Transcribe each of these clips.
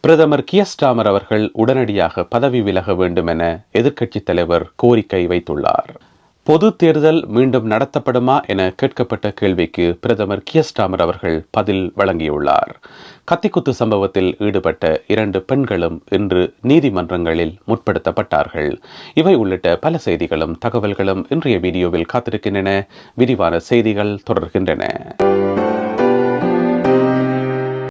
பிரதமர் கியஸ்டாமர் அவர்கள் உடனடியாக பதவி விலக வேண்டும் என எதிர்க்கட்சித் தலைவர் கோரிக்கை வைத்துள்ளார். பொது தேர்தல் மீண்டும் நடத்தப்படுமா என கேட்கப்பட்ட கேள்விக்கு பிரதமர் கியஸ்டாமர் அவர்கள் பதில் வழங்கியுள்ளார். கத்திக்குத்து சம்பவத்தில் ஈடுபட்ட இரண்டு பெண்களும் இன்று நீதிமன்றங்களில் முற்படுத்தப்பட்டார்கள். இவை உள்ளிட்ட பல செய்திகளும் தகவல்களும் இன்றைய வீடியோவில் காத்திருக்கின்றன. விரிவான செய்திகள் தொடர்கின்றன.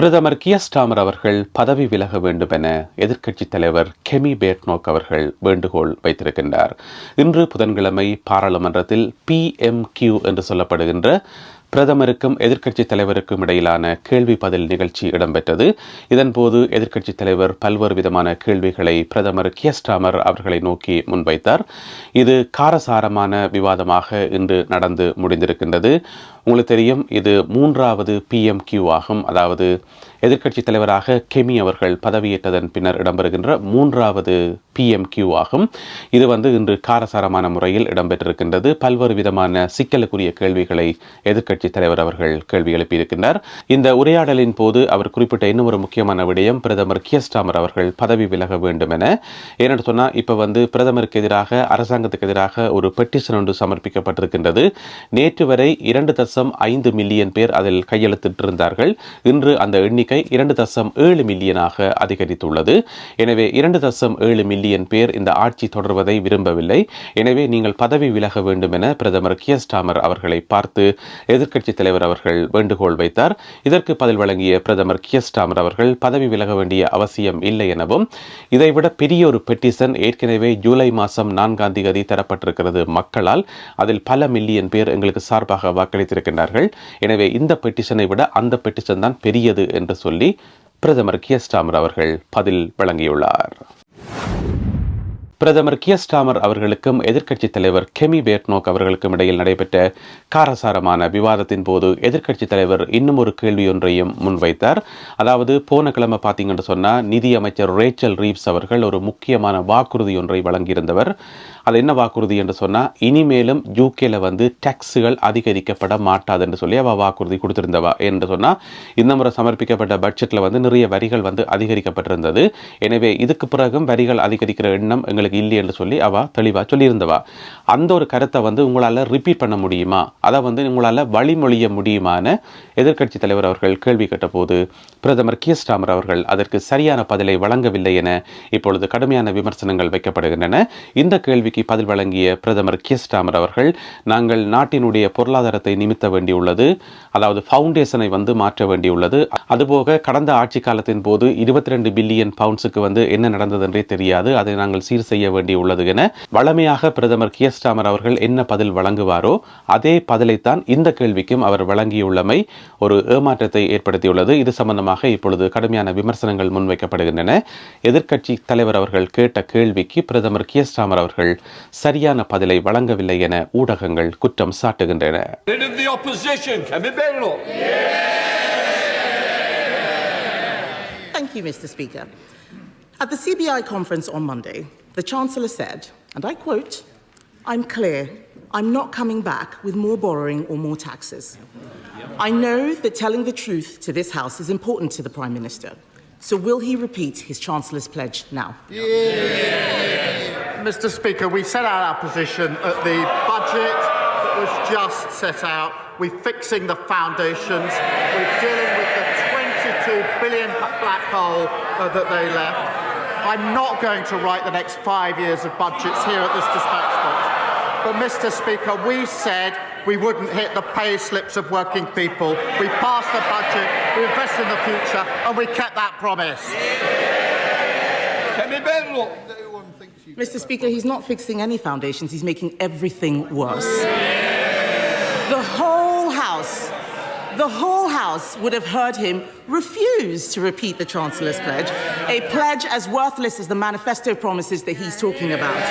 பிரதமர் கியஸ்டாமர் அவர்கள் பதவி விலக வேண்டும் என எதிர்க்கட்சித் தலைவர் கெமி பேட்னோக் அவர்கள் வேண்டுகோள் வைத்திருக்கின்றார். இன்று புதன்கிழமை பாராளுமன்றத்தில் பி எம் கியூ என்று சொல்லப்படுகின்ற பிரதமருக்கும் எதிர்க்கட்சித் தலைவருக்கும் இடையிலான கேள்வி பதில் நிகழ்ச்சி இடம்பெற்றது. இதன்போது எதிர்க்கட்சித் தலைவர் பல்வேறு விதமான கேள்விகளை பிரதமர் கியஸ்டாமர் அவர்களை நோக்கி முன்வைத்தார். இது காரசாரமான விவாதமாக இன்று நடந்து முடிந்திருக்கின்றது. உங்களுக்கு தெரியும் இது மூன்றாவது பிஎம் கியூ ஆகும். அதாவது எதிர்க்கட்சித் தலைவராக கெமி அவர்கள் பதவியேற்றதன் பின்னர் இடம்பெறுகின்ற மூன்றாவது பிஎம் கியூ ஆகும். இது வந்து இன்று காரசாரமான முறையில் இடம்பெற்றிருக்கின்றது. பல்வேறு விதமான சிக்கலுக்குரிய கேள்விகளை எதிர்க்கட்சித் தலைவர் அவர்கள் கேள்வி எழுப்பியிருக்கின்றார். இந்த உரையாடலின் போது அவர் குறிப்பிட்ட இன்னும் ஒரு முக்கியமான விடயம் பிரதமர் கியஸ்டாமர் அவர்கள் பதவி விலக வேண்டும் என ஏனென்று சொன்னால் இப்போ வந்து பிரதமருக்கு எதிராக அரசாங்கத்துக்கு எதிராக ஒரு பெட்டிஷன் ஒன்று சமர்ப்பிக்கப்பட்டிருக்கின்றது. நேற்று வரை இரண்டு தசம் ஐந்து மில்லியன் பேர் அதில் கையெழுத்திட்டிருந்தார்கள். இன்று அந்த எண்ணிக்கை இரண்டு தசம் ஏழு மில்லியனாக அதிகரித்துள்ளது. எனவே இரண்டு தசம் ஏழு மில்லியன் பேர் இந்த ஆட்சி தொடர்வதை விரும்பவில்லை. எனவே நீங்கள் பதவி விலக வேண்டும் என பிரதமர் கியஸ்டாமர் அவர்களை பார்த்து எதிர்க்கட்சித் தலைவர் அவர்கள் வேண்டுகோள் வைத்தார். இதற்கு பதில் வழங்கிய பிரதமர் கியஸ்டாமர் அவர்கள் பதவி விலக வேண்டிய அவசியம் இல்லை எனவும் இதைவிட பெரிய ஒரு பெட்டிஷன் ஏற்கனவே ஜூலை மாதம் நான்காம் தேதி தரப்பட்டிருக்கிறது மக்களால். அதில் பல மில்லியன் பேர் எங்களுக்கு சார்பாக வாக்களித்திருக்கின்றார்கள். எனவே இந்த பெட்டிஷனை விட அந்த பெட்டிஷன் தான் பெரியது என்று சொல்லி பிரதமர் கியஸ்டாமர் அவர்கள் பதில் வழங்கியுள்ளார். பிரதமர் கியஸ்டாமர் அவர்களுக்கும் எதிர்க்கட்சித் தலைவர் கெமி பேட்னோக் அவர்களுக்கும் இடையில் நடைபெற்ற காரசாரமான விவாதத்தின் போது எதிர்க்கட்சித் தலைவர் இன்னும் ஒரு கேள்வி ஒன்றையும் முன்வைத்தார். அதாவது போன கிழமை பார்த்தீங்கன்னு சொன்னால் நிதி அமைச்சர் ரேச்சல் ரீப்ஸ் அவர்கள் ஒரு முக்கியமான வாக்குறுதி ஒன்றை வழங்கியிருந்தவர். அது என்ன வாக்குறுதி என்று சொன்னால் இனிமேலும் யூகேல வந்து டேக்ஸுகள் அதிகரிக்கப்பட மாட்டாது என்று சொல்லி அவள் வாக்குறுதி கொடுத்திருந்தவா என்று சொன்னால் இந்த முறை சமர்ப்பிக்கப்பட்ட பட்ஜெட்டில் வந்து நிறைய வரிகள் வந்து அதிகரிக்கப்பட்டிருந்தது. எனவே இதுக்கு பிறகும் வரிகள் அதிகரிக்கிற எண்ணம் எங்களுக்கு இல்லை என்று சொல்லி அவள் தெளிவாக சொல்லியிருந்தவா. அந்த ஒரு கருத்தை வந்து உங்களால் ரிப்பீட் பண்ண முடியுமா? அதை வந்து உங்களால் வழிமொழிய முடியுமான எதிர்க்கட்சி தலைவர் அவர்கள் கேள்வி கேட்டபோது பிரதமர் கியஸ்டாமர் அவர்கள் அதற்கு சரியான பதிலை வழங்கவில்லை என இப்பொழுது கடுமையான விமர்சனங்கள் வைக்கப்படுகின்றன. இந்த கேள்விக்கு பதில் வழங்கிய பிரதமர் கியஸ்டாமர் அவர்கள் நாங்கள் நாட்டினுடைய பொருளாதாரத்தை நிமித்த வேண்டியுள்ளது அதாவது ஃபவுண்டேஷனை வந்து மாற்ற வேண்டியுள்ளது. அதுபோக கடந்த ஆட்சி காலத்தின் போது இருபத்தி ரெண்டு பில்லியன் பவுண்ட்ஸுக்கு வந்து என்ன நடந்தது என்றே தெரியாது. அதை நாங்கள் சீர் செய்ய வேண்டியுள்ளது என வளமையாக பிரதமர் கியஸ்டாமர் அவர்கள் என்ன பதில் வழங்குவாரோ அதே பதிலைத்தான் இந்த கேள்விக்கும் அவர் வழங்கியுள்ளமை ஒரு ஏமாற்றத்தை ஏற்படுத்தியுள்ளது இது சம்பந்தமாக இப்பொழுது கடுமையான விமர்சனங்கள் முன்வைக்கப்படுகின்றன எதிர்க்கட்சி தலைவர் அவர்கள் கேட்ட கேள்விக்கு பிரதமர் கியஸ்டாமர் அவர்கள் சரியான பதிலை வழங்கவில்லை என ஊடகங்கள் குற்றம் சாட்டுகின்றன. Thank you, Mr. Speaker. At the CBI conference on Monday, the Chancellor said, and I quote, I'm clear, I'm not coming back with more borrowing or more taxes. I know that telling the truth to this House is important to the Prime Minister. So will he repeat his Chancellor's pledge now? Mr. Speaker, we set out our position at the budget that was just set out. We're fixing the foundations. We're dealing with the 22 billion black hole uh, that they left. I'm not going to write the next five years of budgets here at this dispatch box. But, Mr Speaker, we said we wouldn't hit the pay slips of working people. We passed the budget, we invested in the future, and we kept that promise. Mr Speaker, he's not fixing any foundations, he's making everything worse. The whole the whole House would have heard him refuse to repeat the Chancellor's pledge, a pledge as worthless as the manifesto promises that he's talking about.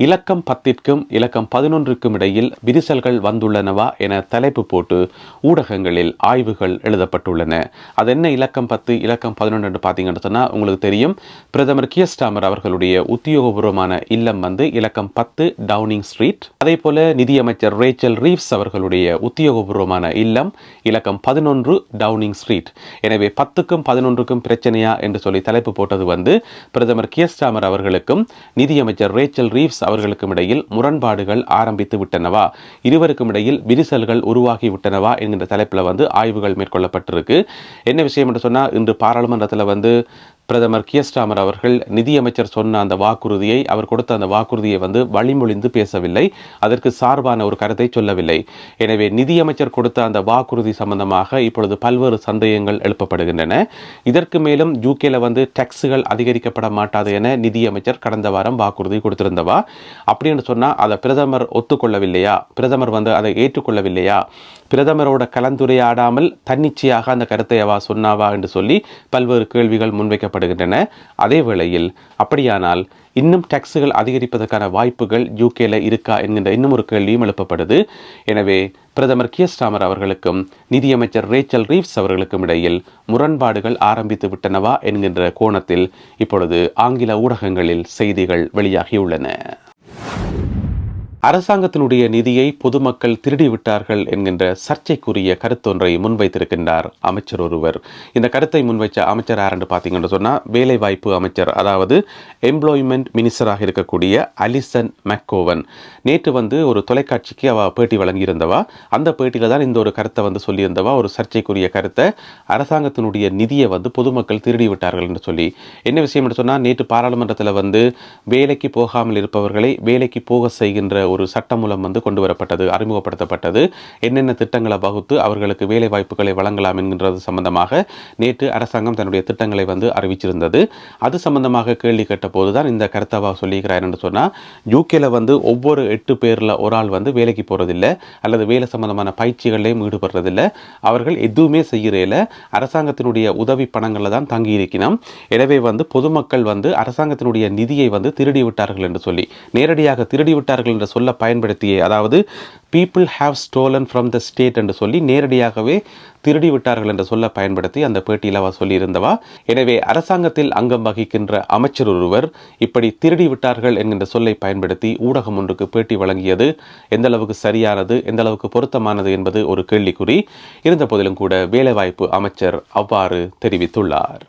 இலக்கம் பத்திற்கும் இலக்கம் பதினொன்றுக்கும் இடையில் விரிசல்கள் வந்துள்ளனவா என தலைப்பு போட்டு ஊடகங்களில் ஆய்வுகள் எழுதப்பட்டுள்ளன அது என்ன இலக்கம் பத்து இலக்கம் பதினொன்று என்று பார்த்தீங்கன்னு சொன்னால் உங்களுக்கு தெரியும் பிரதமர் கியஸ்டாமர் அவர்களுடைய உத்தியோகபூர்வமான இல்லம் வந்து இலக்கம் பத்து டவுனிங் ஸ்ட்ரீட் அதே போல நிதியமைச்சர் ரேச்சல் ரீவ்ஸ் அவர்களுடைய உத்தியோகபூர்வமான இல்லம் இலக்கம் பதினொன்று டவுனிங் ஸ்ட்ரீட். எனவே பத்துக்கும் பதினொன்றுக்கும் பிரச்சனையா என்று சொல்லி தலைப்பு போட்டது வந்து பிரதமர் கியஸ்டாமர் அவர்களுக்கும் நிதியமைச்சர் ரேச்சல் ரீவ்ஸ் அவர்களுக்கும் இடையில் முரண்பாடுகள் ஆரம்பித்து விட்டனவா? இருவருக்கும் இடையில் விரிசல்கள் உருவாகி விட்டனவா? என்கின்ற தலைப்பில் வந்து ஆய்வுகள் மேற்கொள்ளப்பட்டிருக்கு. என்ன விஷயம் என்று சொன்னால் இன்று பாராளுமன்றத்தில் வந்து பிரதமர் கியஸ்டாமர் அவர்கள் நிதியமைச்சர் சொன்ன அந்த வாக்குறுதியை அவர் கொடுத்த அந்த வாக்குறுதியை வந்து வழிமொழிந்து பேசவில்லை. அதற்கு சார்பான ஒரு கருத்தை சொல்லவில்லை. எனவே நிதியமைச்சர் கொடுத்த அந்த வாக்குறுதி சம்பந்தமாக இப்பொழுது பல்வேறு சந்தேகங்கள் எழுப்பப்படுகின்றன. இதற்கு மேலும் யூகேல வந்து டேக்ஸுகள் அதிகரிக்கப்பட மாட்டாது என நிதியமைச்சர் கடந்த வாரம் வாக்குறுதி கொடுத்திருந்தவா? அப்படின்னு சொன்னால் அதை பிரதமர் ஒத்துக்கொள்ளவில்லையா? பிரதமர் வந்து அதை ஏற்றுக்கொள்ளவில்லையா? பிரதமரோட கலந்துரையாடாமல் தன்னிச்சையாக அந்த கருத்தை அவா சொன்னாவா என்று சொல்லி பல்வேறு கேள்விகள் முன்வைக்கப்படுகின்றன. அதே வேளையில் அப்படியானால் இன்னும் டேக்ஸுகள் அதிகரிப்பதற்கான வாய்ப்புகள் யூகேல இருக்கா என்கின்ற இன்னும் ஒரு கேள்வியும் எழுப்பப்படுது. எனவே பிரதமர் கியஸ்டாமர் அவர்களுக்கும் நிதியமைச்சர் ரேச்சல் ரீவ்ஸ் அவர்களுக்கும் இடையில் முரண்பாடுகள் ஆரம்பித்து விட்டனவா என்கின்ற கோணத்தில் இப்பொழுது ஆங்கில ஊடகங்களில் செய்திகள் வெளியாகியுள்ளன. அரசாங்கத்தினுடைய நிதியை பொதுமக்கள் திருடிவிட்டார்கள் என்கின்ற சர்ச்சைக்குரிய கருத்தொன்றை முன்வைத்திருக்கின்றார் அமைச்சர் ஒருவர். இந்த கருத்தை முன்வைச்ச அமைச்சர் யாருன்னு பார்த்தீங்கன்னு சொன்னால் வேலைவாய்ப்பு அமைச்சர் அதாவது எம்ப்ளாய்மெண்ட் மினிஸ்டராக இருக்கக்கூடிய அலிசன் மெக்கோவன் நேற்று வந்து ஒரு தொலைக்காட்சிக்கு அவ பேட்டி வழங்கியிருந்தவா. அந்த பேட்டியில் தான் இந்த ஒரு கருத்தை வந்து சொல்லியிருந்தவா. ஒரு சர்ச்சைக்குரிய கருத்தை அரசாங்கத்தினுடைய நிதியை வந்து பொதுமக்கள் திருடி விட்டார்கள் என்று சொல்லி. என்ன விஷயம் என்று சொன்னால் நேற்று பாராளுமன்றத்தில் வந்து வேலைக்கு போகாமல் இருப்பவர்களை வேலைக்கு போக செய்கின்ற ஒரு சட்டமூலம் வந்து கொண்டு வரப்பட்டது அறிமுகப்படுத்தப்பட்டது. என்னென்ன திட்டங்களை வகுத்து அவர்களுக்கு வேலை வாய்ப்புகளை வழங்கலாம் என்கின்றது சம்பந்தமாக நேற்று அரசாங்கம் தன்னுடைய திட்டங்களை வந்து அறிவிச்சிருந்தது. அது சம்பந்தமாக கேள்வி கேட்ட போது தான் இந்த கருத்தாவா சொல்லியிருக்கிறார் என்று சொன்னால் யூகேல வந்து ஒவ்வொரு எட்டு பேரில் ஒரு ஆள் வந்து வேலைக்கு போகிறதில்லை அல்லது வேலை சம்பந்தமான பயிற்சிகளையும் ஈடுபடுறதில்லை. அவர்கள் எதுவுமே செய்கிறதில்ல அரசாங்கத்தினுடைய உதவி பணங்களில் தான் தங்கி இருக்கணும் எனவே வந்து பொதுமக்கள் வந்து அரசாங்கத்தினுடைய நிதியை வந்து திருடி விட்டார்கள் என்று சொல்லி நேரடியாக திருடி விட்டார்கள் என்று பயன்படுத்தியே. அதாவது people have stolen from the state என்று சொல்லி நேரடியாகவே திருடி விட்டார்கள் என்ற சொல்ல பயன்படுத்தி அந்த பேட்டியில் அவர் சொல்லியிருந்தவா. எனவே அரசாங்கத்தில் அங்கம் வகிக்கின்ற அமைச்சர் ஒருவர் இப்படி திருடி விட்டார்கள் என்கின்ற சொல்லை பயன்படுத்தி ஊடகம் ஒன்றுக்கு பேட்டி வழங்கியது எந்த அளவுக்கு சரியானது எந்த அளவுக்கு பொருத்தமானது என்பது ஒரு கேள்விக்குறி. இருந்த போதிலும் கூட வேலைவாய்ப்பு அமைச்சர் அவ்வாறு தெரிவித்துள்ளார்.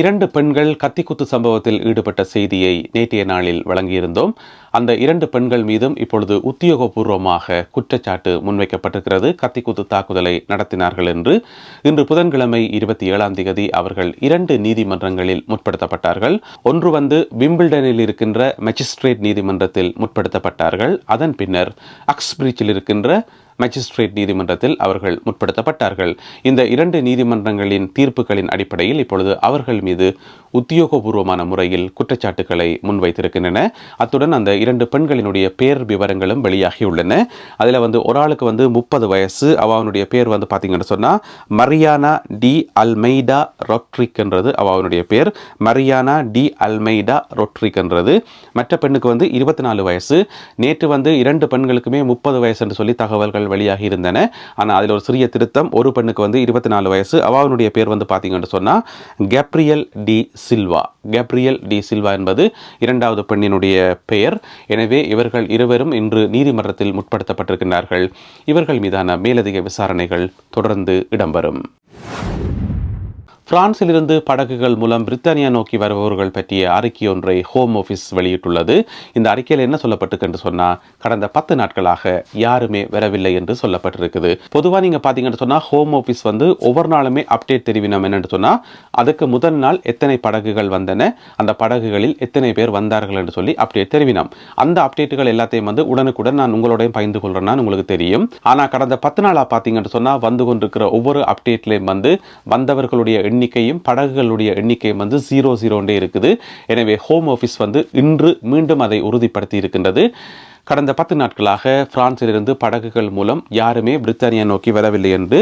இரண்டு பெண்கள் கத்திக்குத்து சம்பவத்தில் ஈடுபட்ட செய்தியை நேற்றைய நாளில் வழங்கியிருந்தோம். அந்த இரண்டு பெண்கள் மீதும் இப்பொழுது உத்தியோகபூர்வமாக குற்றச்சாட்டு முன்வைக்கப்பட்டிருக்கிறது. கத்திக்குத்து தாக்குதலை நடத்தினார்கள் என்று இன்று புதன்கிழமை இருபத்தி ஏழாம் தேதி அவர்கள் இரண்டு நீதிமன்றங்களில் முற்படுத்தப்பட்டார்கள். ஒன்று வந்து விம்பிள்டனில் இருக்கின்ற மெஜிஸ்ட்ரேட் நீதிமன்றத்தில் முற்படுத்தப்பட்டார்கள். அதன் பின்னர் அக்ஸ்பிரிட்ஜில் இருக்கின்ற மேஜிஸ்ட்ரேட் நீதிமன்றத்தில் அவர்கள் முற்படுத்தப்பட்டார்கள். இந்த இரண்டு நீதிமன்றங்களின் தீர்ப்புகளின் அடிப்படையில் இப்பொழுது அவர்கள் மீது உத்தியோகபூர்வமான முறையில் குற்றச்சாட்டுகளை முன்வைத்திருக்கின்றன. அத்துடன் அந்த இரண்டு பெண்களினுடைய பேர் விவரங்களும் வெளியாகியுள்ளன. அதில் வந்து ஒரு ஆளுக்கு வந்து முப்பது வயசு அவனுடைய பேர் வந்து பார்த்தீங்கன்னு சொன்னால் மரியானா டி அல்மெய்டா ரொட்ரிக் என்றது அவனுடைய பேர். மரியானா டி அல்மெய்டா ரொட்ரிக் என்றது. மற்ற பெண்ணுக்கு வந்து இருபத்தி நாலு வயசு. நேற்று வந்து இரண்டு பெண்களுக்குமே முப்பது வயசு என்று சொல்லி தகவல்கள் வெளியாகி இருந்தன. ஆனால் அதில் ஒரு சிறிய திருத்தம் ஒரு பெண்ணுக்கு வந்து இருபத்தி நாலு வயசு. அவனுடைய பேர் வந்து பார்த்தீங்கன்னு சொன்னால் Gabriel de Silva. Gabriel de Silva என்பது இரண்டாவது பெண்ணினுடைய பெயர். எனவே இவர்கள் இருவரும் இன்று நீதிமன்றத்தில் முற்படுத்தப்பட்டிருக்கிறார்கள் இவர்கள் மீதான மேலதிக விசாரணைகள் தொடர்ந்து இடம்பெறும். பிரான்சிலிருந்து படகுகள் மூலம் பிரித்தானியா நோக்கி வருபவர்கள் பற்றிய அறிக்கை ஒன்றை ஹோம் ஆஃபீஸ் வெளியிட்டுள்ளது. இந்த அறிக்கையில் என்ன சொல்லப்பட்டிருக்கு என்று சொன்னால் கடந்த பத்து நாட்களாக யாருமே வரவில்லை என்று சொல்லப்பட்டிருக்குது. பொதுவாக நீங்கள் பார்த்தீங்கன்னு சொன்னால் ஹோம் ஆஃபீஸ் வந்து ஒவ்வொரு நாளுமே அப்டேட் தெரிவினோம் என்னென்று சொன்னால் அதுக்கு முதல் நாள் எத்தனை படகுகள் வந்தன அந்த படகுகளில் எத்தனை பேர் வந்தார்கள் என்று சொல்லி அப்டேட் தெரிவினோம். அந்த அப்டேட்டுகள் எல்லாத்தையும் வந்து உடனுக்குடன் நான் உங்களோடையும் பகிர்ந்து கொள்கிறேன்னா உங்களுக்கு தெரியும். ஆனால் கடந்த பத்து நாளாக பார்த்தீங்கன்னு சொன்னால் வந்து கொண்டிருக்கிற ஒவ்வொரு அப்டேட்லையும் வந்து வந்தவர்களுடைய எண்ணிக்கையும் படகுகளுடைய எண்ணிக்கையும் வந்து ஜீரோ ஜீரோண்டே இருக்குது. எனவே ஹோம் ஆஃபீஸ் வந்து இன்று மீண்டும் அதை உறுதிப்படுத்தி இருக்கின்றது. கடந்த பத்து நாட்களாக பிரான்சிலிருந்து படகுகள் மூலம் யாருமே பிரித்தானியா நோக்கி வரவில்லை என்று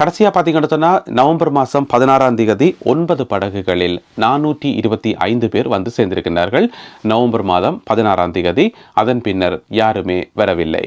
கடைசியாக பார்த்தீங்கன்னு சொன்னால் நவம்பர் மாதம் பதினாறாம் தேதி ஒன்பது படகுகளில் நானூற்றி இருபத்தி ஐந்து பேர் வந்து சேர்ந்திருக்கின்றார்கள். நவம்பர் மாதம் பதினாறாம் தேதி அதன் பின்னர் யாருமே வரவில்லை.